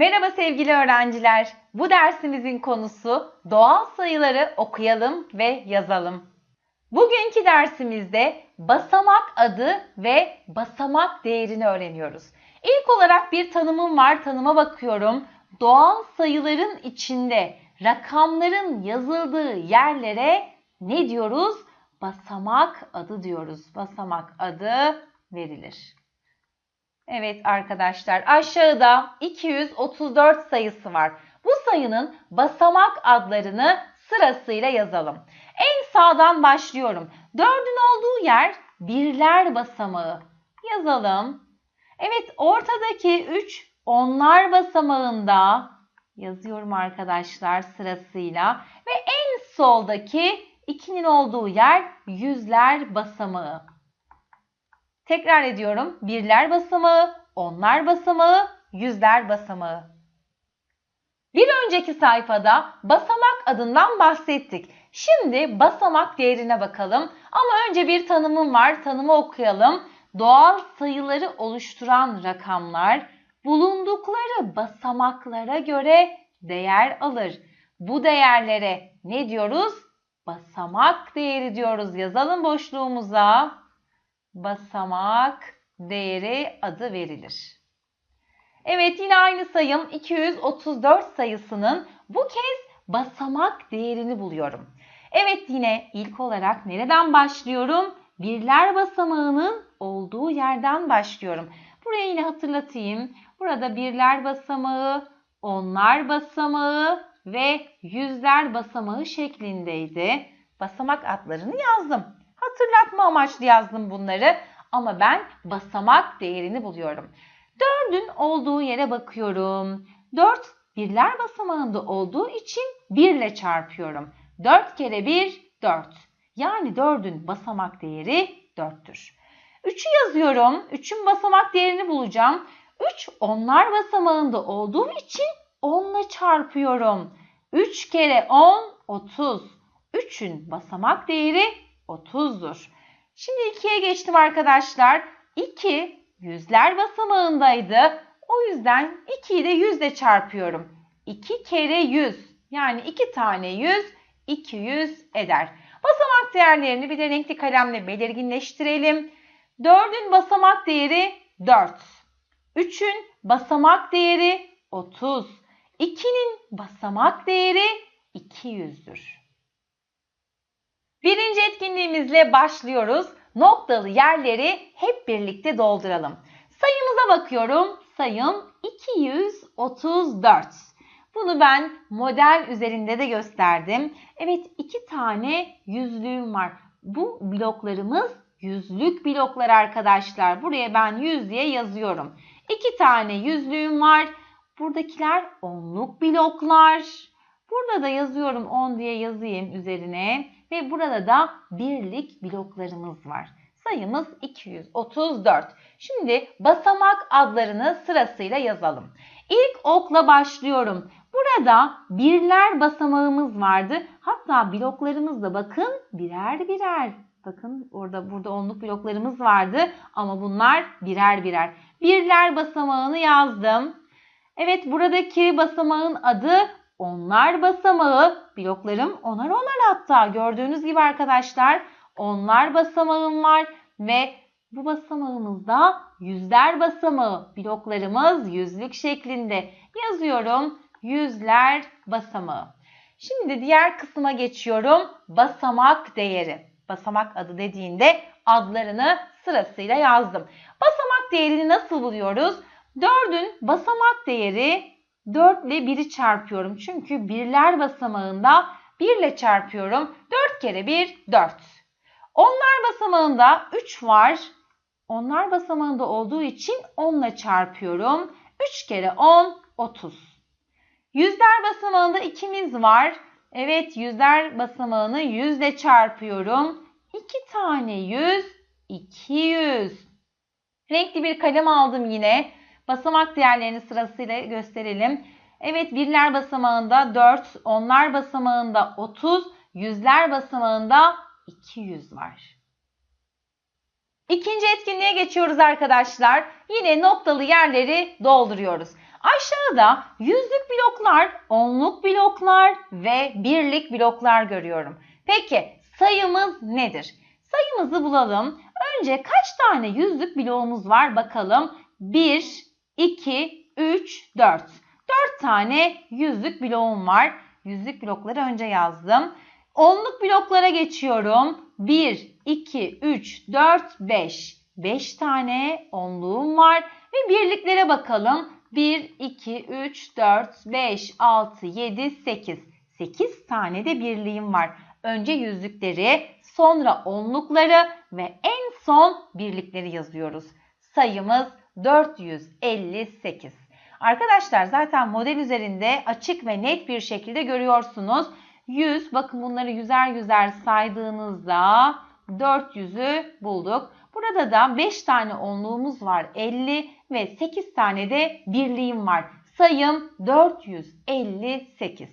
Merhaba sevgili öğrenciler. Bu dersimizin konusu doğal sayıları okuyalım ve yazalım. Bugünkü dersimizde basamak adı ve basamak değerini öğreniyoruz. İlk olarak bir tanımım var. Tanıma bakıyorum. Doğal sayıların içinde rakamların yazıldığı yerlere ne diyoruz? Basamak adı diyoruz. Basamak adı verilir. Evet arkadaşlar aşağıda 234 sayısı var. Bu sayının basamak adlarını sırasıyla yazalım. En sağdan başlıyorum. Dördün olduğu yer birler basamağı. Yazalım. Evet ortadaki 3 onlar basamağında yazıyorum arkadaşlar sırasıyla. Ve en soldaki 2'nin olduğu yer yüzler basamağı. Tekrar ediyorum. Birler basamağı, onlar basamağı, yüzler basamağı. Bir önceki sayfada basamak adından bahsettik. Şimdi basamak değerine bakalım. Ama önce bir tanımım var. Tanımı okuyalım. Doğal sayıları oluşturan rakamlar bulundukları basamaklara göre değer alır. Bu değerlere ne diyoruz? Basamak değeri diyoruz. Yazalım boşluğumuza basamak değeri adı verilir. Evet yine aynı sayım 234 sayısının bu kez basamak değerini buluyorum. Evet yine ilk olarak nereden başlıyorum? Birler basamağının olduğu yerden başlıyorum. Buraya yine hatırlatayım. Burada birler basamağı, onlar basamağı ve yüzler basamağı şeklindeydi. Basamak adlarını yazdım. Hatırlatma amaçlı yazdım bunları ama ben basamak değerini buluyorum. Dördün olduğu yere bakıyorum. Dört birler basamağında olduğu için birle çarpıyorum. Dört kere bir dört. Yani dördün basamak değeri dörttür. Üçü yazıyorum. Üçün basamak değerini bulacağım. Üç onlar basamağında olduğu için onla çarpıyorum. Üç kere on otuz. Üçün basamak değeri 30'dur. Şimdi 2'ye geçtim arkadaşlar. 2 yüzler basamağındaydı. O yüzden 2'yi de 100 ile çarpıyorum. 2 kere 100 yani 2 tane 100 200 eder. Basamak değerlerini bir de renkli kalemle belirginleştirelim. 4'ün basamak değeri 4. 3'ün basamak değeri 30. 2'nin basamak değeri 200'dür. Birinci etkinliğimizle başlıyoruz. Noktalı yerleri hep birlikte dolduralım. Sayımıza bakıyorum. Sayım 234. Bunu ben model üzerinde de gösterdim. Evet iki tane yüzlüğüm var. Bu bloklarımız yüzlük bloklar arkadaşlar. Buraya ben yüz diye yazıyorum. İki tane yüzlüğüm var. Buradakiler onluk bloklar. Burada da yazıyorum 10 diye yazayım üzerine. Ve burada da birlik bloklarımız var. Sayımız 234. Şimdi basamak adlarını sırasıyla yazalım. İlk okla başlıyorum. Burada birler basamağımız vardı. Hatta bloklarımızda bakın birer birer. Bakın orada burada onluk bloklarımız vardı ama bunlar birer birer. Birler basamağını yazdım. Evet buradaki basamağın adı onlar basamağı. Bloklarım onar onar hatta gördüğünüz gibi arkadaşlar onlar basamağım var ve bu basamağımızda yüzler basamağı. Bloklarımız yüzlük şeklinde. Yazıyorum yüzler basamağı. Şimdi diğer kısma geçiyorum. Basamak değeri. Basamak adı dediğinde adlarını sırasıyla yazdım. Basamak değerini nasıl buluyoruz? 4'ün basamak değeri 4 ile 1'i çarpıyorum. Çünkü birler basamağında 1 ile çarpıyorum. 4 kere 1 4. Onlar basamağında 3 var. Onlar basamağında olduğu için 10 ile çarpıyorum. 3 kere 10 30. Yüzler basamağında ikimiz var. Evet yüzler basamağını 100 ile çarpıyorum. 2 tane 100 200. Renkli bir kalem aldım yine. Basamak değerlerini sırasıyla gösterelim. Evet birler basamağında 4, onlar basamağında 30, yüzler basamağında 200 var. İkinci etkinliğe geçiyoruz arkadaşlar. Yine noktalı yerleri dolduruyoruz. Aşağıda yüzlük bloklar, onluk bloklar ve birlik bloklar görüyorum. Peki sayımız nedir? Sayımızı bulalım. Önce kaç tane yüzlük bloğumuz var bakalım. 1, 2, 3, 4. 4 tane yüzlük bloğum var. Yüzlük blokları önce yazdım. Onluk bloklara geçiyorum. 1, 2, 3, 4, 5. 5 tane onluğum var. Ve birliklere bakalım. 1, 2, 3, 4, 5, 6, 7, 8. 8 tane de birliğim var. Önce yüzlükleri, sonra onlukları ve en son birlikleri yazıyoruz. Sayımız 458. Arkadaşlar zaten model üzerinde açık ve net bir şekilde görüyorsunuz. 100 bakın bunları yüzer yüzer saydığınızda 400'ü bulduk. Burada da 5 tane onluğumuz var 50 ve 8 tane de birliğim var. Sayım 458.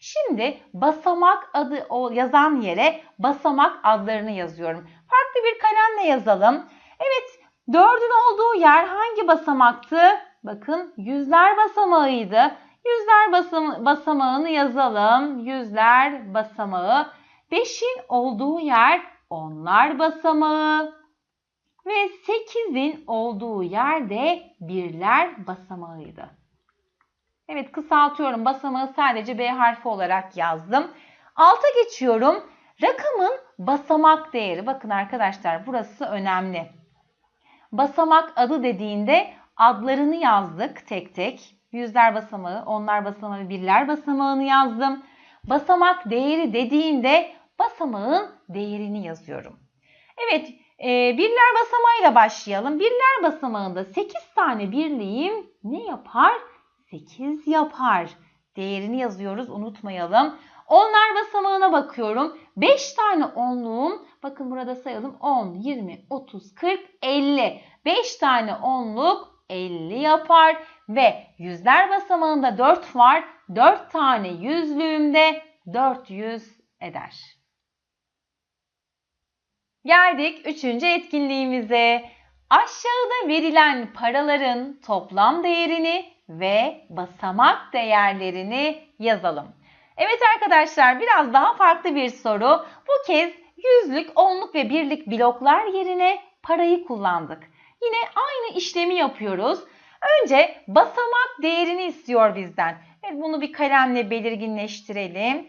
Şimdi basamak adı o yazan yere basamak adlarını yazıyorum. Farklı bir kalemle yazalım. Evet, dördün olduğu yer hangi basamaktı? Bakın yüzler basamağıydı. Yüzler basam basamağını yazalım. Yüzler basamağı. Beşin olduğu yer onlar basamağı. Ve sekizin olduğu yerde birler basamağıydı. Evet kısaltıyorum. Basamağı sadece B harfi olarak yazdım. Alta geçiyorum. Rakamın basamak değeri. Bakın arkadaşlar burası önemli. Basamak adı dediğinde adlarını yazdık tek tek. Yüzler basamağı, onlar basamağı, birler basamağını yazdım. Basamak değeri dediğinde basamağın değerini yazıyorum. Evet, e, birler basamağıyla başlayalım. Birler basamağında 8 tane birliğim ne yapar? 8 yapar. Değerini yazıyoruz unutmayalım. Onlar basamağına bakıyorum. 5 tane onluğum. Bakın burada sayalım. 10, 20, 30, 40, 50. 5 tane onluk 50 yapar. Ve yüzler basamağında 4 var. 4 tane yüzlüğümde 400 eder. Geldik 3. etkinliğimize. Aşağıda verilen paraların toplam değerini ve basamak değerlerini yazalım. Evet arkadaşlar biraz daha farklı bir soru. Bu kez yüzlük, onluk ve birlik bloklar yerine parayı kullandık. Yine aynı işlemi yapıyoruz. Önce basamak değerini istiyor bizden. Evet, bunu bir kalemle belirginleştirelim.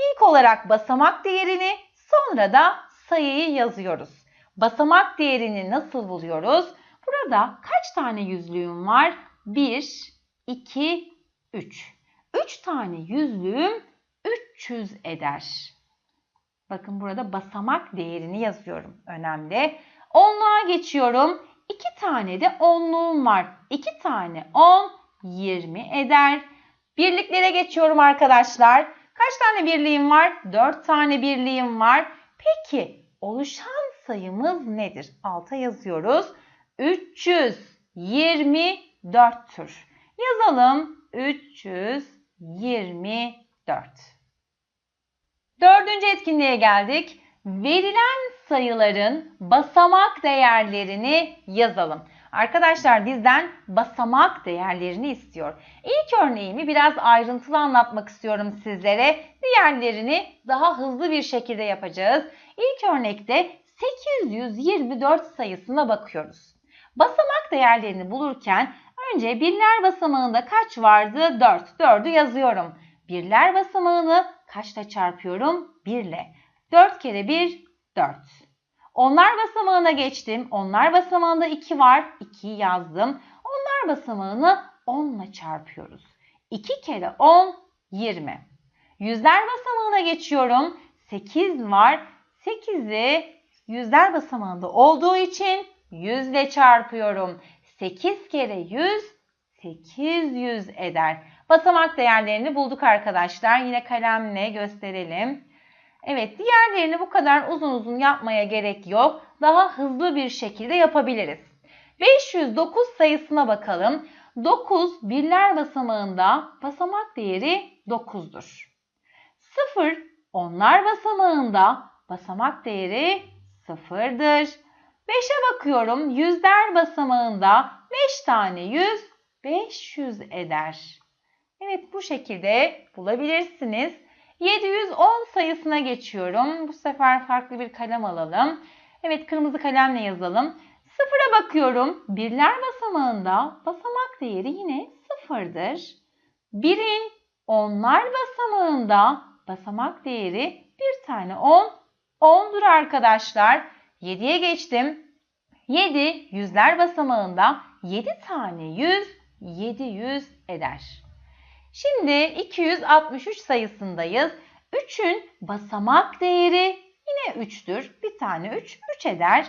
İlk olarak basamak değerini sonra da sayıyı yazıyoruz. Basamak değerini nasıl buluyoruz? Burada kaç tane yüzlüğüm var? 1, 2, 3. 3 tane yüzlüğüm 300 eder. Bakın burada basamak değerini yazıyorum. Önemli. Onluğa geçiyorum. 2 tane de onluğum var. 2 tane 10, 20 eder. Birliklere geçiyorum arkadaşlar. Kaç tane birliğim var? 4 tane birliğim var. Peki oluşan sayımız nedir? Alta yazıyoruz. 324'tür. Yazalım 324. Dördüncü etkinliğe geldik. Verilen sayıların basamak değerlerini yazalım. Arkadaşlar bizden basamak değerlerini istiyor. İlk örneğimi biraz ayrıntılı anlatmak istiyorum sizlere. Diğerlerini daha hızlı bir şekilde yapacağız. İlk örnekte 824 sayısına bakıyoruz. Basamak değerlerini bulurken önce birler basamağında kaç vardı? 4. 4'ü yazıyorum. Birler basamağını kaçla çarpıyorum? 1 ile. 4 kere 1 4. Onlar basamağına geçtim. Onlar basamağında 2 var. 2'yi yazdım. Onlar basamağını 10 ile çarpıyoruz. 2 kere 10 20. Yüzler basamağına geçiyorum. 8 var. 8'i yüzler basamağında olduğu için 100 ile çarpıyorum. 8 kere 100 800 eder. Basamak değerlerini bulduk arkadaşlar. Yine kalemle gösterelim. Evet diğerlerini bu kadar uzun uzun yapmaya gerek yok. Daha hızlı bir şekilde yapabiliriz. 509 sayısına bakalım. 9 birler basamağında basamak değeri 9'dur. 0 onlar basamağında basamak değeri 0'dır. 5'e bakıyorum. Yüzler basamağında 5 tane 100 500 eder. Evet bu şekilde bulabilirsiniz. 710 sayısına geçiyorum. Bu sefer farklı bir kalem alalım. Evet kırmızı kalemle yazalım. Sıfıra bakıyorum. Birler basamağında basamak değeri yine sıfırdır. Birin onlar basamağında basamak değeri bir tane 10, 10'dur arkadaşlar. 7'ye geçtim. 7 yüzler basamağında 7 tane 100, 700 eder. Şimdi 263 sayısındayız. 3'ün basamak değeri yine 3'tür. Bir tane 3, 3 eder.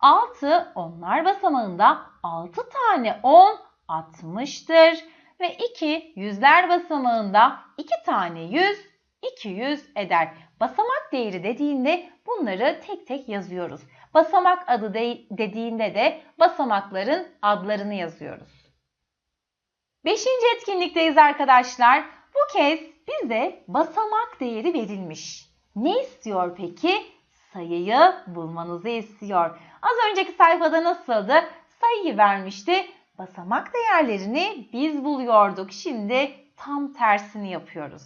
6 onlar basamağında 6 tane 10, 60'tır. Ve 2 yüzler basamağında 2 tane 100, 200 eder. Basamak değeri dediğinde bunları tek tek yazıyoruz. Basamak adı de dediğinde de basamakların adlarını yazıyoruz. Beşinci etkinlikteyiz arkadaşlar. Bu kez bize basamak değeri verilmiş. Ne istiyor peki? Sayıyı bulmanızı istiyor. Az önceki sayfada nasıldı? Sayıyı vermişti. Basamak değerlerini biz buluyorduk. Şimdi tam tersini yapıyoruz.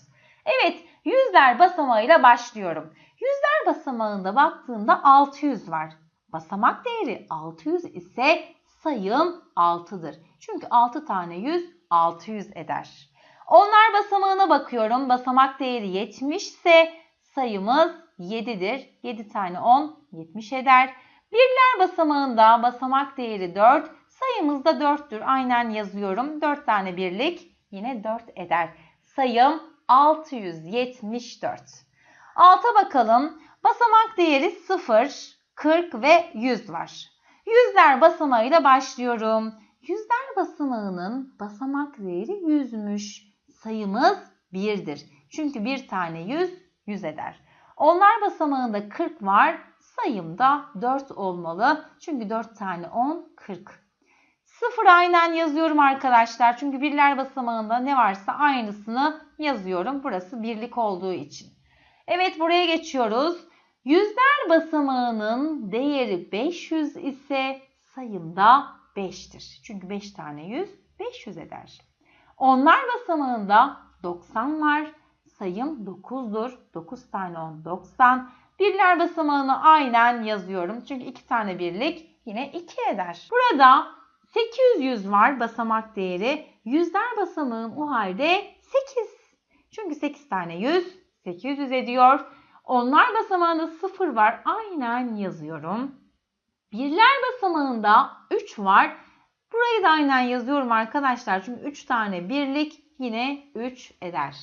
Evet, yüzler basamağıyla başlıyorum. Yüzler basamağında baktığımda 600 var. Basamak değeri 600 ise sayım 6'dır. Çünkü 6 tane 100 600 eder. Onlar basamağına bakıyorum. Basamak değeri 70 ise sayımız 7'dir. 7 tane 10 70 eder. Birler basamağında basamak değeri 4. Sayımız da 4'tür. Aynen yazıyorum. 4 tane birlik yine 4 eder. Sayım 674. Alta bakalım. Basamak değeri 0, 40 ve 100 var. Yüzler basamağıyla başlıyorum. Yüzler basamağının basamak değeri 100'müş. Sayımız 1'dir. Çünkü bir tane 100, 100 eder. Onlar basamağında 40 var. Sayım da 4 olmalı. Çünkü 4 tane 10, 40. Sıfır aynen yazıyorum arkadaşlar. Çünkü birler basamağında ne varsa aynısını yazıyorum. Burası birlik olduğu için. Evet buraya geçiyoruz. Yüzler basamağının değeri 500 ise sayımda 5'tir. Çünkü 5 tane 100 500 eder. Onlar basamağında 90 var. Sayım 9'dur. 9 tane 10 90. Birler basamağını aynen yazıyorum. Çünkü 2 tane birlik yine 2 eder. Burada 800 var basamak değeri. Yüzler basamağım o halde 8. Çünkü 8 tane 100 800 ediyor. Onlar basamağında 0 var. Aynen yazıyorum. Birler basamağında 3 var. Burayı da aynen yazıyorum arkadaşlar. Çünkü 3 tane birlik yine 3 eder.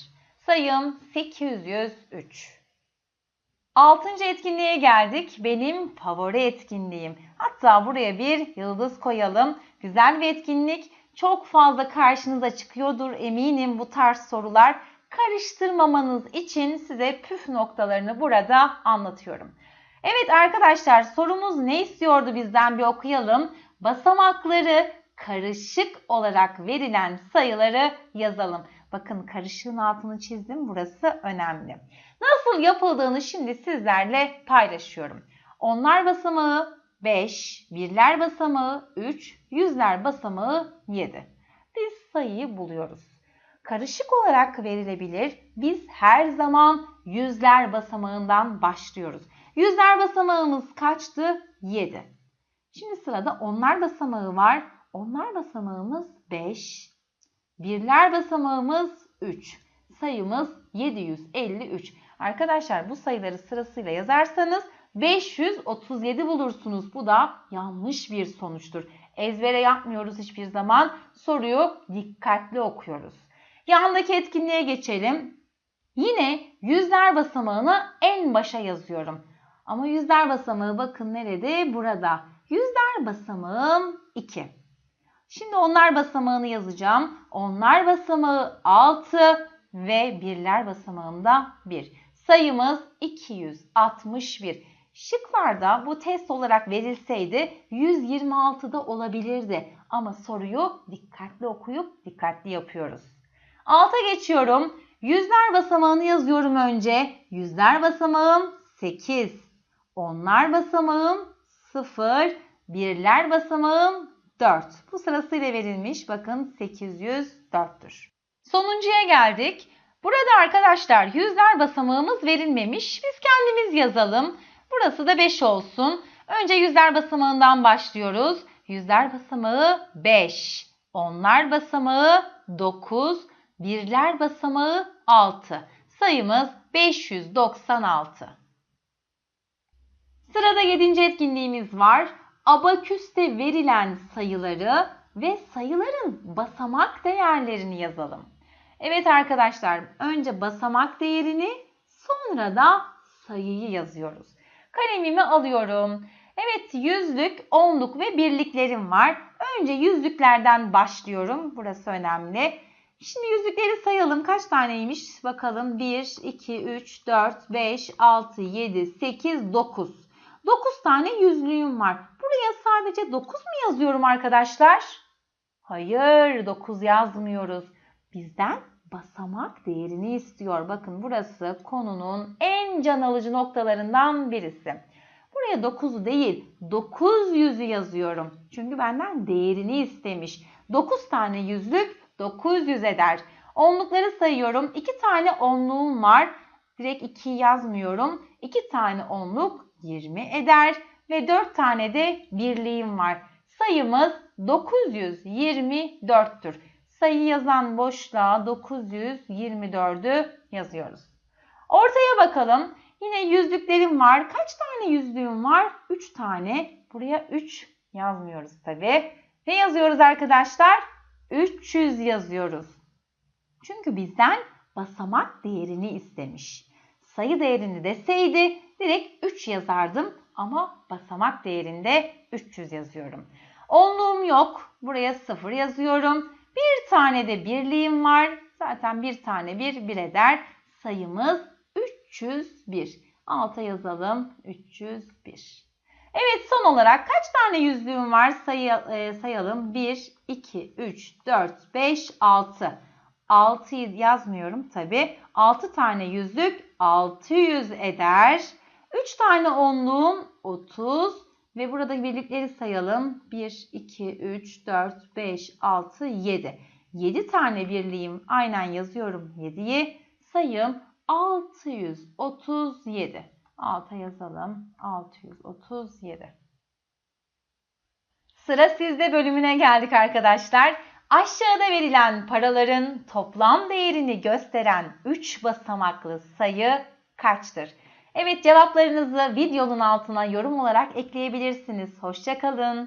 Sayım 803. Altıncı etkinliğe geldik. Benim favori etkinliğim. Hatta buraya bir yıldız koyalım. Güzel bir etkinlik. Çok fazla karşınıza çıkıyordur eminim bu tarz sorular. Karıştırmamanız için size püf noktalarını burada anlatıyorum. Evet arkadaşlar sorumuz ne istiyordu bizden bir okuyalım. Basamakları karışık olarak verilen sayıları yazalım. Bakın karışığın altını çizdim. Burası önemli. Nasıl yapıldığını şimdi sizlerle paylaşıyorum. Onlar basamağı 5, birler basamağı 3, yüzler basamağı 7. Biz sayıyı buluyoruz. Karışık olarak verilebilir. Biz her zaman yüzler basamağından başlıyoruz. Yüzler basamağımız kaçtı? 7. Şimdi sırada onlar basamağı var. Onlar basamağımız 5. Birler basamağımız 3. Sayımız 753. Arkadaşlar bu sayıları sırasıyla yazarsanız 537 bulursunuz. Bu da yanlış bir sonuçtur. Ezbere yapmıyoruz hiçbir zaman. Soruyu dikkatli okuyoruz. Yandaki etkinliğe geçelim. Yine yüzler basamağını en başa yazıyorum. Ama yüzler basamağı bakın nerede? Burada. Yüzler basamağım 2. Şimdi onlar basamağını yazacağım. Onlar basamağı 6 ve birler basamağında 1. Sayımız 261. Şıklarda bu test olarak verilseydi 126'da olabilirdi. Ama soruyu dikkatli okuyup dikkatli yapıyoruz. Alta geçiyorum. Yüzler basamağını yazıyorum önce. Yüzler basamağım 8. Onlar basamağım 0. Birler basamağım 4. Bu sırasıyla verilmiş. Bakın 804'tür. Sonuncuya geldik. Burada arkadaşlar yüzler basamağımız verilmemiş. Biz kendimiz yazalım. Burası da 5 olsun. Önce yüzler basamağından başlıyoruz. Yüzler basamağı 5. Onlar basamağı 9. Birler basamağı 6. Sayımız 596. Sırada 7. etkinliğimiz var. Abaküste verilen sayıları ve sayıların basamak değerlerini yazalım. Evet arkadaşlar, önce basamak değerini, sonra da sayıyı yazıyoruz. Kalemimi alıyorum. Evet, yüzlük, onluk ve birliklerim var. Önce yüzlüklerden başlıyorum. Burası önemli. Şimdi yüzlükleri sayalım. Kaç taneymiş? Bakalım. 1, 2, 3, 4, 5, 6, 7, 8, 9. 9 tane yüzlüğüm var. Buraya sadece 9 mu yazıyorum arkadaşlar? Hayır, 9 yazmıyoruz. Bizden basamak değerini istiyor. Bakın burası konunun en can alıcı noktalarından birisi. Buraya 9 değil, 900'ü yazıyorum. Çünkü benden değerini istemiş. 9 tane yüzlük 900 eder. Onlukları sayıyorum. 2 tane onluğum var. Direkt 2 yazmıyorum. 2 tane onluk 20 eder. Ve 4 tane de birliğim var. Sayımız 924'tür. Sayı yazan boşluğa 924'ü yazıyoruz. Ortaya bakalım. Yine yüzlüklerim var. Kaç tane yüzlüğüm var? 3 tane. Buraya 3 yazmıyoruz tabi. Ne yazıyoruz arkadaşlar? 300 yazıyoruz. Çünkü bizden basamak değerini istemiş. Sayı değerini deseydi direkt 3 yazardım ama basamak değerinde 300 yazıyorum. Onluğum yok. Buraya 0 yazıyorum. Bir tane de birliğim var. Zaten bir tane bir bir eder. Sayımız 301. Alta yazalım. 301. Evet son olarak kaç tane yüzlüğüm var e, sayalım. 1, 2, 3, 4, 5, 6. 6'yı yazmıyorum tabi. 6 tane yüzlük 600 eder. 3 tane onluğum 30 ve burada birlikleri sayalım. 1, 2, 3, 4, 5, 6, 7. 7 tane birliğim aynen yazıyorum 7'yi. Sayım 637. Alta yazalım. 637. Sıra sizde bölümüne geldik arkadaşlar. Aşağıda verilen paraların toplam değerini gösteren 3 basamaklı sayı kaçtır? Evet cevaplarınızı videonun altına yorum olarak ekleyebilirsiniz. Hoşçakalın.